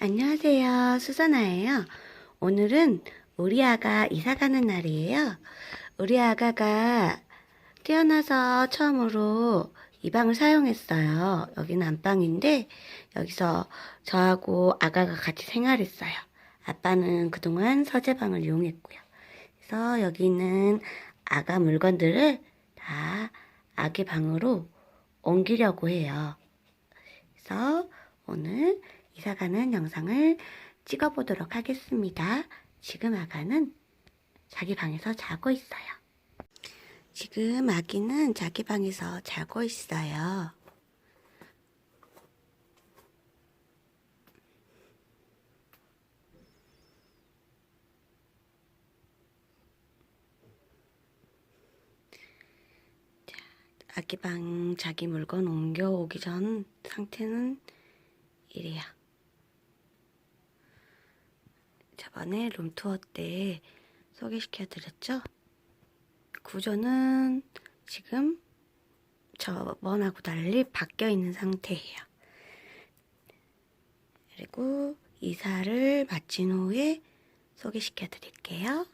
안녕하세요. 수선아예요. 오늘은 우리 아가 이사 가는 날이에요. 우리 아가가 태어나서 처음으로 이 방을 사용했어요. 여기는 안방인데 여기서 저하고 아가가 같이 생활했어요. 아빠는 그동안 서재방을 이용했고요. 그래서 여기는 아가 물건들을 다 아기 방으로 옮기려고 해요. 그래서 오늘 이사가는 영상을 찍어보도록 하겠습니다. 지금 아가는 자기 방에서 자고 있어요. 지금 아기는 자기 방에서 자고 있어요. 자, 아기 방 자기 물건 옮겨오기 전 상태는 이래요. 저번에 룸투어 때 소개시켜 드렸죠? 구조는 지금 저번하고 달리 바뀌어 있는 상태예요. 그리고 이사를 마친 후에 소개시켜 드릴게요.